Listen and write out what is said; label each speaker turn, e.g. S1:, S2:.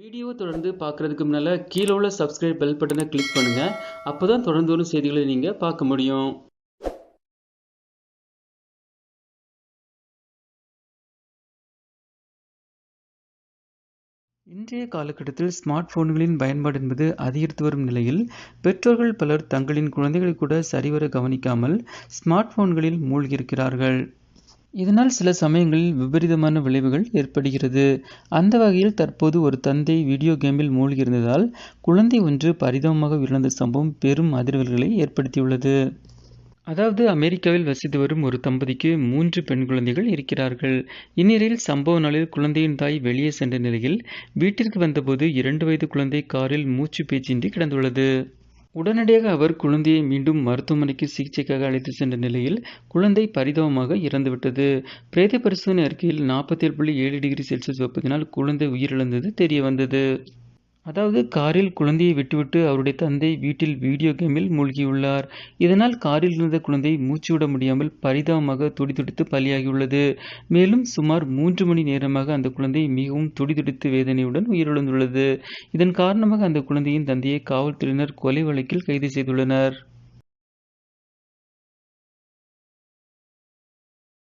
S1: Video தொடர்ந்து பார்க்குறதுக்கு முன்னால் கீழே உள்ள சப்ஸ்கிரைப் பெல் பட்டனை கிளிக் பண்ணுங்கள் அப்போ தான் தொடர்ந்து வரும் செய்திகளை நீங்கள் பார்க்க முடியும். இன்றைய காலகட்டத்தில் ஸ்மார்ட் போன்களின் பயன்பாடு என்பது அதிகரித்து வரும் நிலையில் பெற்றோர்கள் பலர் தங்களின் குழந்தைகளை கூட சரிவர கவனிக்காமல் ஸ்மார்ட் போன்களில் மூழ்கியிருக்கிறார்கள். இதனால் சில சமயங்களில் விபரீதமான விளைவுகள் ஏற்படுகிறது. அந்த வகையில் தற்போது ஒரு தந்தை வீடியோ கேமில் மூழ்கியிருந்ததால் குழந்தை ஒன்று பரிதாபமாக உயிரிழந்த சம்பவம் பெரும் அதிர்வல்களை ஏற்படுத்தியுள்ளது. அதாவது அமெரிக்காவில் வசித்து வரும் ஒரு தம்பதிக்கு மூன்று பெண் குழந்தைகள் இருக்கிறார்கள். இந்நிலையில் சம்பவ நாளில் குழந்தையின் தாய் வெளியே சென்ற நிலையில் வீட்டிற்கு வந்தபோது இரண்டு வயது குழந்தை காரில் மூச்சு பேச்சின்றி கிடந்துள்ளது. உடனடியாக அவர் குழந்தையை மீண்டும் மருத்துவமனைக்கு சிகிச்சைக்காக அழைத்து சென்ற நிலையில் குழந்தை பரிதாபமாக இறந்துவிட்டது. பிரேத பரிசோதனை அறிக்கையில் நாற்பத்தி ஏழு புள்ளி ஏழு டிகிரி செல்சியஸ் வெப்பத்தினால் குழந்தை உயிரிழந்தது தெரிய வந்தது அதாவது காரில் குழந்தையை விட்டுவிட்டு அவருடைய தந்தை வீட்டில் வீடியோ கேமில் மூழ்கியுள்ளார். இதனால் காரில் இருந்த குழந்தை மூச்சுவிட முடியாமல் பரிதாபமாக துடிதுடித்து பலியாகியுள்ளது. மேலும் சுமார் மூன்று மணி நேரமாக அந்த குழந்தை மிகவும் துடிதுடித்து வேதனையுடன் உயிரிழந்துள்ளது. இதன் காரணமாக அந்த குழந்தையின் தந்தையை காவல்துறையினர் கொலை வழக்கில் கைது செய்துள்ளனர்.